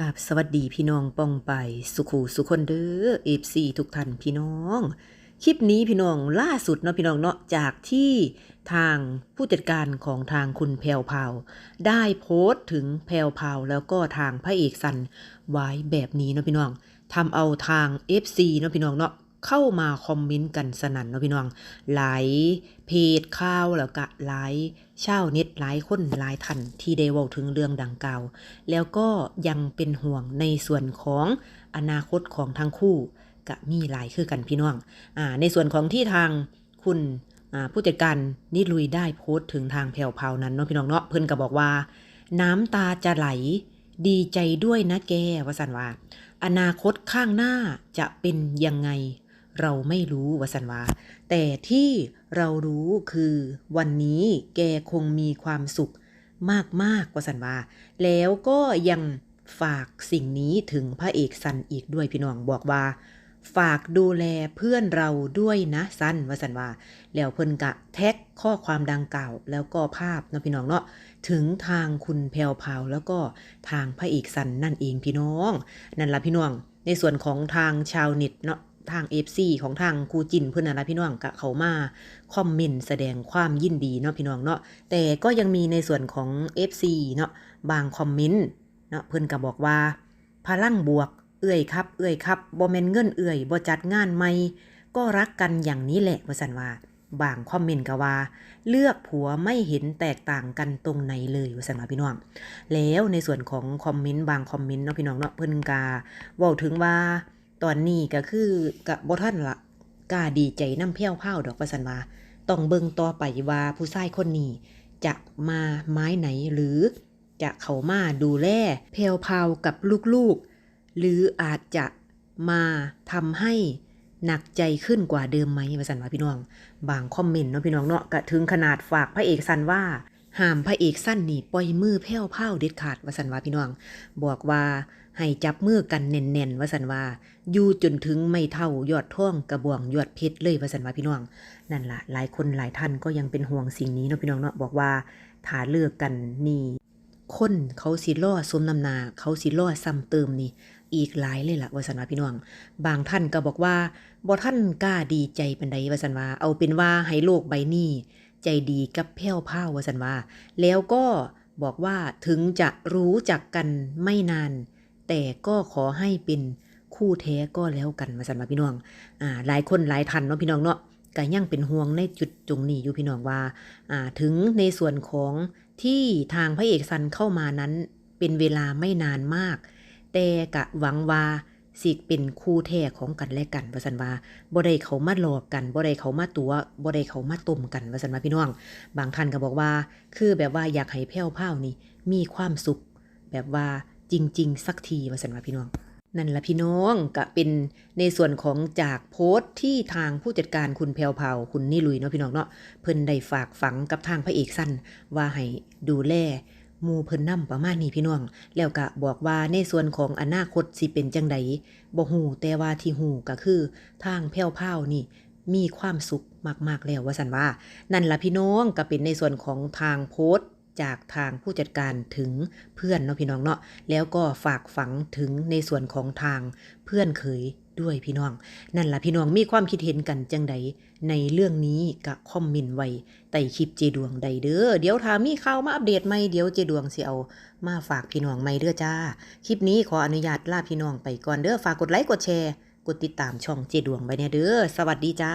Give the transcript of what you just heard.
กับสวัสดีพี่น้องป้องไปสุขูสุคนเด้อเอฟซีทุกท่านพี่น้อง คลิปนี้พี่น้องล่าสุดเนาะพี่น้องเนาะจากที่ทางผู้จัดการของทางคุณแพรวพาวได้โพสต์ถึงแพรวพาวแล้วก็ทางพระเอกสันไว้แบบนี้เนาะพี่น้องทำเอาทาง FC เนาะพี่น้องเนาะ เข้ามาคอมเมนต์กันสนั่นเนาะพี่น้องหลายเพจข่าวแล้วก็หลายชาวเน็ตหลายคนหลายท่านที่ได้เว้าถึงเรื่องดังกล่าว แล้วก็ยังเป็นห่วงในส่วนของอนาคตของทั้งคู่ก็มีหลายคือกันพี่น้องอ่าในส่วนของที่ทางคุณผู้จัดการนิลุยได้โพสต์ถึงทางแผ่วพรานั้นเนาะพี่น้องเนาะเพิ่นก็บอกว่า น้ำตาจะไหลดีใจด้วยนะแกวสันว่า อนาคตข้างหน้าจะเป็นยังไง เราไม่รู้วสันวา แต่ที่เรารู้คือวันนี้แกคงมีความสุขมากๆกวาสันวา แล้วก็ยังฝากสิ่งนี้ถึงพระเอกสันอีกด้วยพี่น้องบอกว่า ฝากดูแลเพื่อนเราด้วยนะสันวาสันวา แล้วเพิ่นกะแท็กข้อความดังกล่าวแล้วก็ภาพเนาะพี่น้องเนาะถึงทางคุณแพรวพาวแล้วก็ทางพระเอกสันนั่นเองพี่น้อง นั่นละพี่น้องในส่วนของทางชาวเน็ตเนาะ ทาง FC ของทางครูจินเพื่อนนะพี่น้องกะเขามาคอมเมนต์แสดงความยินดีเนาะพี่น้องเนาะแต่ก็ยังมีในส่วนของ FC เนาะบางคอมเมนต์เนาะเพิ่อนก็บอกว่า พลังบวกเอื้อยครับ เอื้อยครับบ่แมนเงินเอื้อยบ่จัดงานใหม่ก็รักกันอย่างนี้แหละว่าสันว่าบางคอมเมนต์ก็ว่า เลือกผัวไม่เห็นแตกต่างกันตรงไหนเลยว่าสันว่าพี่น้อง แล้วในส่วนของคอมเมนต์บางคอมเมนต์เนาะพี่น้องเนาะเพิ่นกาว้าถึงว่า ตอนนี้ก็คือกะบ่ทันละกล้าดีใจน้ำเพี้ยวเผาดอกว่าสันว่าต้องเบิ่งต่อไปว่าผู้ชายคนนี้จะมาไม้ไหนหรือจะเข้ามาดูแลแพรวพรากับลูกๆ หรืออาจจะมาทำให้หนักใจขึ้นกว่าเดิมไหมว่าสันว่าพี่น้อง บางคอมเมนต์เนาะพี่น้องเนาะก็ถึงขนาดฝากพระเอกสันว่าห้ามพระเอกสั้นนี่ปล่อยมือแผ่วเผาเด็ดขาดว่าสันว่าพี่น้อง บอกว่า ให้จับมือกันแน่นๆว่าสันว่าอยู่จนถึงไม่เท่ายอดท่องกระบวงยอดเพชรเลยว่าสันว่าพี่น้องนั่นละหลายคนหลายท่านก็ยังเป็นห่วงสิ่งนี้เนาะพี่น้องเนาะบอกว่าถ้าเลิกกันนี่คนเขาสิล่อสมนำนา เขาสิล่อซ้ำเติมนี่ อีกหลายเลยล่ะว่าสันว่าพี่น้อง บางท่านก็บอกว่าบ่ท่านกล้าดีใจปานใดว่าสันว่าเอาเป็นว่าให้โลกใบนี้ ใจดีกับแพ้วพราวว่าสันว่าแล้วก็บอกว่าถึงจะรู้จักกันไม่นาน แต่ก็ขอให้เป็นคู่แท้ก็แล้วกันว่าสันว่าพี่น้อง อ่า หลายคนหลายท่านเนาะพี่น้องเนาะก็ยังเป็นห่วงในจุดตรงนี้อยู่พี่น้องว่า อ่า ถึงในส่วนของที่ทางพระเอกซันเข้ามานั้นเป็นเวลาไม่นานมาก แต่กะหวังว่าสิเป็นคู่แท้ของกันและกันวาสันว่าบ่ได้เขามาหลอกกันบ่ได้เขามาตัวบ่ได้เขามาต้มกันวาสันว่าพี่น้อง บางท่านก็บอกว่า คือแบบว่าอยากให้แพ้วพรานี่มีความสุข แบบว่า จริง ๆ สักทีว่าสันว่าพี่น้อง นั่นละพี่น้องก็เป็นในส่วนของจากโพสต์ที่ทางผู้จัดการคุณแพรวพราคุณนี่ลุยเนาะพี่น้องเนาะเพิ่นได้ฝากฝังกับทางพระเอกสั้นว่าให้ดูแลมูเพิ่นนำประมาณนี้พี่น้อง แล้วก็บอกว่าในส่วนของอนาคตสิเป็นจังใดบ่ฮู้แต่ว่าที่ฮู้ก็คือทางแพรวพราวนี่ มีความสุขมาก ๆ แล้วว่าสันว่า นั่นละพี่น้องก็เป็นในส่วนของทางโพสต์ จากทางผู้จัดการถึงเพื่อนเนาะพี่น้องเนาะแล้วก็ฝากฝังถึงในส่วนของทางเพื่อนเคยด้วยพี่น้อง นั่นละพี่น้องมีความคิดเห็นกันจังใดในเรื่องนี้ก็คอมเมนต์ไว้ใต้คลิปเจดวงใดเด้อเดี๋ยวถ้ามีข่าวมาอัปเดตใหม่เดี๋ยวเจดวงสิเอามาฝากพี่น้องใหม่เด้อจ้า คลิปนี้ขออนุญาตลาพี่น้องไปก่อนเด้อฝากกดไลค์กดแชร์ กดติดตามช่องเจดวงไว้แน่ยเด้อสวัสดีจ้า